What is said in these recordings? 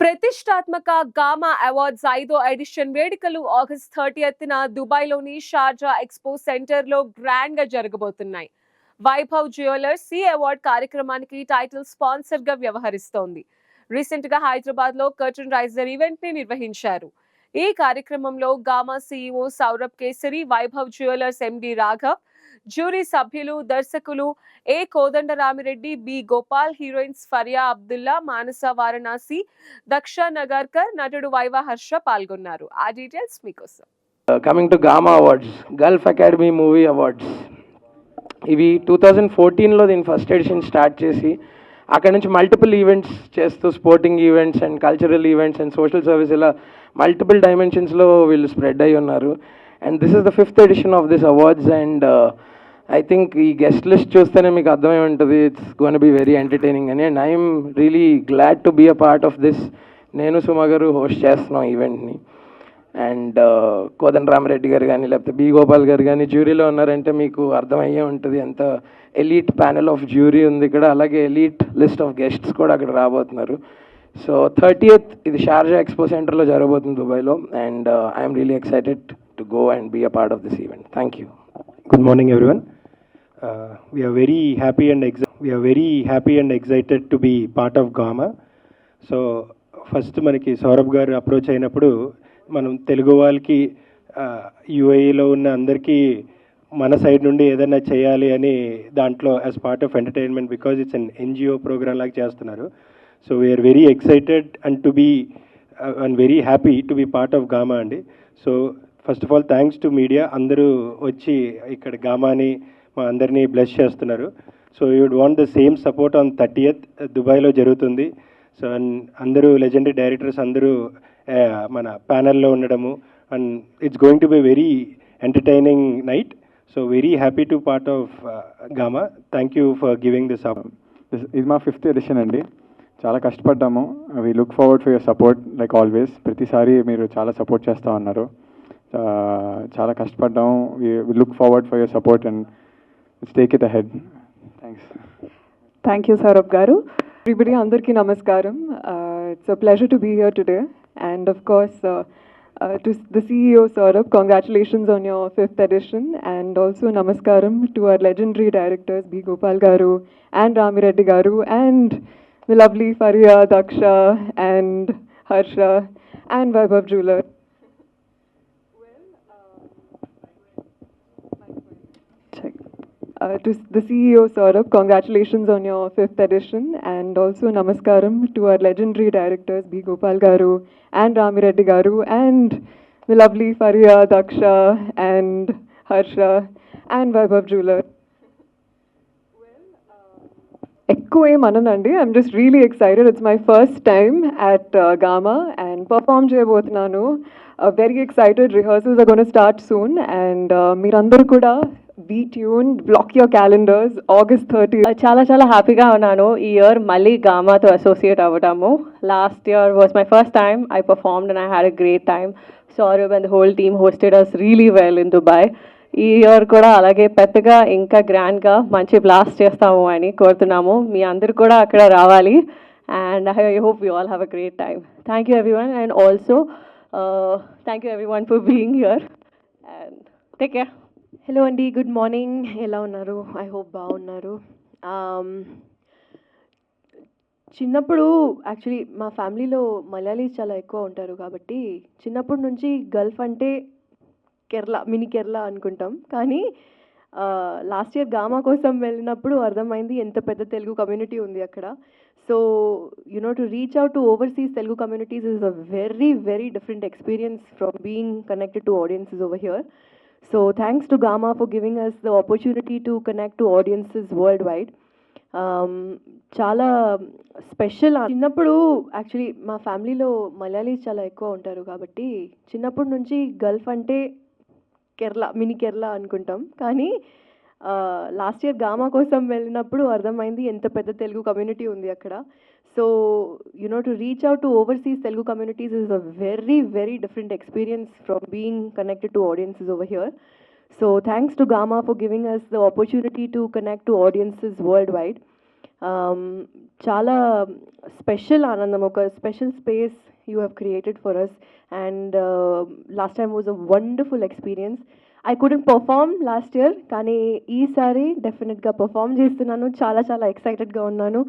ప్రతిష్టాత్మక gamma awards ఐదో edition వేడుకలు ఆగస్ట్ థర్టీఎత్న దుబాయ్లోని షార్జా ఎక్స్పో సెంటర్లో గ్రాండ్గా జరగబోతున్నాయి. వైభవ్ జ్యువెలర్స్ ఈ అవార్డ్ కార్యక్రమానికి టైటిల్ స్పాన్సర్గా వ్యవహరిస్తోంది. రీసెంట్గా కర్టన్ రైజర్ ఈవెంట్ని నిర్వహించారు. ఈ కార్యక్రమంలో Gama CEO Saurabh Kesari Vaibhav jewellers MD Raghav jury సభ్యులు దర్శకులు A Kodandarami Reddy B Gopal heroines Faria Abdullah Manasa Varanasi Daksha Nagarkar నటుడు వైవ హర్ష పాల్గొన్నారు. ఆ డీటెయిల్స్ మీకోసం. Coming to Gama awards Gulf academy movie awards ఇవి టూ థౌజండ్ ఫోర్టీన్లో దీని first edition start చేసి అక్కడ నుంచి మల్టిపుల్ ఈవెంట్స్ చేస్తూ sporting events and cultural events and social service ఇలా మల్టిపుల్ డైమెన్షన్స్లో వీళ్ళు స్ప్రెడ్ అయి ఉన్నారు and this is the fifth edition of this awards and I think ఈ గెస్ట్ లిస్ట్ చూస్తేనే మీకు అర్థమై ఉంటుంది. It's gonna be very entertaining అని. And I'm really glad to be a part of this నేను సుమ గారు హోస్ట్ చేస్తున్నాం ఈవెంట్ని అండ్ uh, కోదండ రామరెడ్డి గారు కానీ లేకపోతే బి గోపాల్ గారు కానీ జ్యూరీలో ఉన్నారంటే మీకు అర్థమయ్యే ఉంటుంది. ఎంత ఎలీట్ ప్యానెల్ ఆఫ్ జ్యూరీ ఉంది ఇక్కడ. అలాగే ఎలీట్ లిస్ట్ ఆఫ్ గెస్ట్స్ కూడా అక్కడ రాబోతున్నారు. సో థర్టీ ఇది షార్జా ఎక్స్పో సెంటర్లో జరగబోతుంది దుబాయ్లో. And I'm really excited to go and be a part of this event thank you Good morning, everyone. Uh, we are very happy and ex- we are very happy and excited to be part of GAMA. So first మనకి సౌరభ్ గారు approach అయినప్పుడు మనం తెలుగు వాళ్ళకి యుఏఈలో ఉన్న అందరికీ మన side నుండి ఏదైనా చేయాలి అని దాంట్లో as part of entertainment because it's an NGO program లాగా చేస్తున్నారు so we are very excited and to be and very happy to be part of GAMA అండి so first of all thanks to media అందరూ వచ్చి ఇక్కడ గామాని మా అందరినీ bless చేస్తున్నారు. So you'd would want the same support on thirtieth దుబాయ్లో జరుగుతుంది. సో అండ్ అందరూ లెజెండరీ డైరెక్టర్స్ అందరూ మన ప్యానెల్లో ఉండడము. And it's going to be very entertaining night so very happy to part of GAMA thank you for giving this up ఇది మా fifth edition అండి. చాలా కష్టపడ్డాము. We look forward for your support like always ప్రతిసారి మీరు చాలా support చేస్తూ ఉన్నారు. చాలా కష్టపడ్డాము we look forward for your support and take it ahead thanks thank you Saurabh garu everybody అందరికీ నమస్కారం it's a pleasure to be here today and of course to the CEO Saurabh congratulations on your fifth edition and also నమస్కారం to our legendary directors B Gopal garu and Ramireddy garu and the lovely Faria Daksha and Harsha and Vaibhav jeweller check. Uh, to s- the CEO, Saurabh, congratulations on your fifth edition, and also namaskaram to our legendary directors, B. Gopal Garu and Ramireddy Garu, and the lovely Fariya, Daksha, and Harsha, and Vaibhav Jeweler. ఎక్కువ ఏం అననండి I'm just really excited it's my first time at Gama and perform చేయబోతున్నాను very excited rehearsals gonna start soon and మీరందరూ కూడా be tuned block your calendars August thirty చాలా చాలా హ్యాపీగా ఉన్నాను ఈ ఇయర్ మళ్ళీ గామాతో అసోసియేట్ అవ్వడము last year was my first time I performed and I had a great time Saurav and whole team hosted us really well in Dubai ఈ year కూడా అలాగే పెద్దగా ఇంకా గ్రాండ్గా మంచి బ్లాస్ట్ చేస్తాము అని కోరుతున్నాము. మీ అందరు కూడా అక్కడ రావాలి. And I hope you all have a great time thank you everyone and also thank you everyone for being here and take care hello అండి గుడ్ మార్నింగ్ ఎలా ఉన్నారు? ఐ హోప్ బాగున్నారు. Um, చిన్నప్పుడు యాక్చువల్లీ మా ఫ్యామిలీలో మలయాళీస్ చాలా ఎక్కువ ఉంటారు కాబట్టి చిన్నప్పటి నుంచి గల్ఫ్ అంటే కేరళ మినీ కేరళ అనుకుంటాం. కానీ లాస్ట్ ఇయర్ గామా కోసం వెళ్ళినప్పుడు అర్థమైంది ఎంత పెద్ద తెలుగు కమ్యూనిటీ ఉంది అక్కడ. So you know to reach out to overseas Telugu communities is a very very different experience from being connected to audiences over here So thanks to Gamma for giving us the opportunity to connect to audiences worldwide. చాలా special చిన్నప్పుడు actually మా ఫ్యామిలీలో మలయాళీస్ చాలా ఎక్కువ ఉంటారు కాబట్టి చిన్నప్పటి నుంచి గల్ఫ్ అంటే కేరళ మినీ కేరళ అనుకుంటాం కానీ లాస్ట్ ఇయర్ గామా కోసం వెళ్ళినప్పుడు అర్థమైంది ఎంత పెద్ద తెలుగు కమ్యూనిటీ ఉంది అక్కడ. So you know to reach out to overseas Telugu communities is a very very different experience from being connected to audiences over here so thanks to GAMA for giving us the opportunity to connect to audiences worldwide చాలా special ఆనందం ఒక special space you have created for us and last time was a wonderful experience I could perform last year కానీ ఈసారి డెఫినెట్గా perform చేస్తున్నాను. చాలా చాలా ఎక్సైటెడ్గా ఉన్నాను.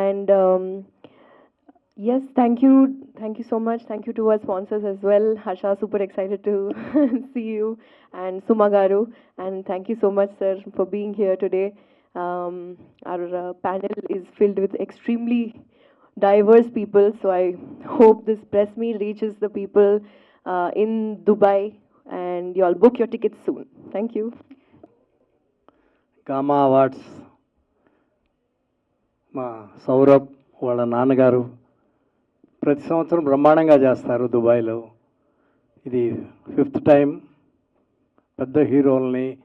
And yes thank you thank you so much thank you to our sponsors as well Harsha super excited to see you and Suma garu and thank you so much sir for being here today our panel is filled with extremely diverse people so I hope this press meet reaches the people in Dubai and you all book your tickets soon. Thank you. GAMA awards మా సౌరభ్ వాళ్ళ నాన్నగారు ప్రతి సంవత్సరం బ్రహ్మాండంగా చేస్తారు దుబాయ్లో. ఇది fifth time. పెద్ద హీరోల్ని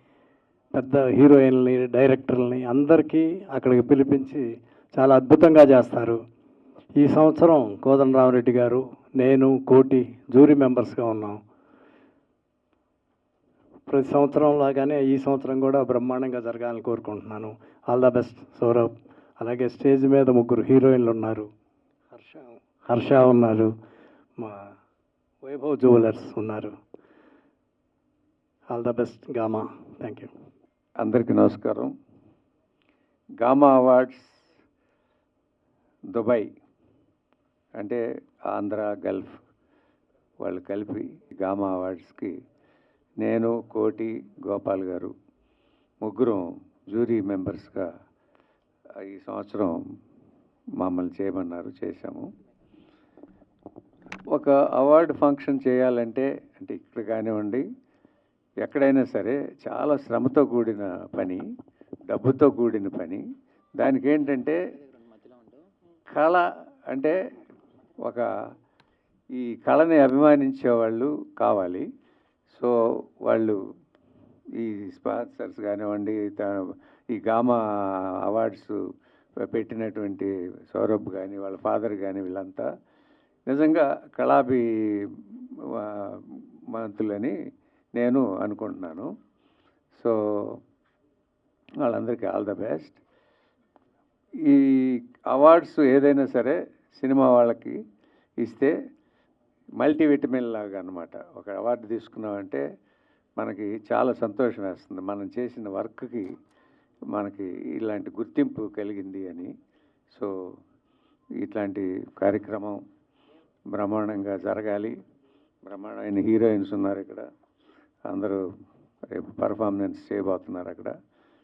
పెద్ద హీరోయిన్ని డైరెక్టర్లని అందరికీ అక్కడికి పిలిపించి చాలా అద్భుతంగా చేస్తారు. ఈ సంవత్సరం కోదండరామరెడ్డి గారు నేను కోటి జూరీ మెంబర్స్గా ఉన్నాం. ప్రతి సంవత్సరం లాగానే ఈ సంవత్సరం కూడా బ్రహ్మాండంగా జరగాలని కోరుకుంటున్నాను. ఆల్ ద బెస్ట్ సౌరభ్ అలాగే స్టేజ్ మీద ముగ్గురు హీరోయిన్లు ఉన్నారు. హర్ష హర్ష ఉన్నారు. మా వైభవ్ జ్యువెలర్స్ ఉన్నారు. All the best GAMA. Thank you అందరికీ నమస్కారం. గామా అవార్డ్స్ దుబాయ్ అంటే ఆంధ్ర గల్ఫ్ వాళ్ళు కలిపి గామా అవార్డ్స్కి నేను కోటి గోపాల్ గారు ముగ్గురం జ్యూరీ మెంబర్స్గా ఈ సంవత్సరం మమ్మల్ని చేయమన్నారు చేశాము. ఒక అవార్డు ఫంక్షన్ చేయాలంటే అంటే ఇక్కడ కానివ్వండి ఎక్కడైనా సరే చాలా శ్రమతో కూడిన పని డబ్బుతో కూడిన పని. దానికి ఏంటంటే కళ అంటే ఒక ఈ కళని అభిమానించే వాళ్ళు కావాలి. సో వాళ్ళు ఈ స్పాన్సర్స్ కానివ్వండి ఈ గామా అవార్డ్స్ పెట్టినటువంటి సౌరభ్ కానీ వాళ్ళ ఫాదర్ కానీ వీళ్ళంతా నిజంగా కళాభి మంతులని నేను అనుకుంటున్నాను. సో వాళ్ళందరికీ ఆల్ ద బెస్ట్. ఈ అవార్డ్స్ ఏదైనా సరే సినిమా వాళ్ళకి ఇస్తే మల్టీవిటమిన్ లాగా అనమాట ఒక అవార్డు తీసుకున్నామంటే మనకి చాలా సంతోషం వేస్తుంది. మనం చేసిన వర్క్కి మనకి ఇలాంటి గుర్తింపు కలిగింది అని. సో ఇట్లాంటి కార్యక్రమం బ్రహ్మాండంగా జరగాలి. బ్రహ్మాండమైన హీరోయిన్స్ ఉన్నారు ఇక్కడ. అందరూ రేపు పర్ఫార్మెన్స్ చేయబోతున్నారు అక్కడ.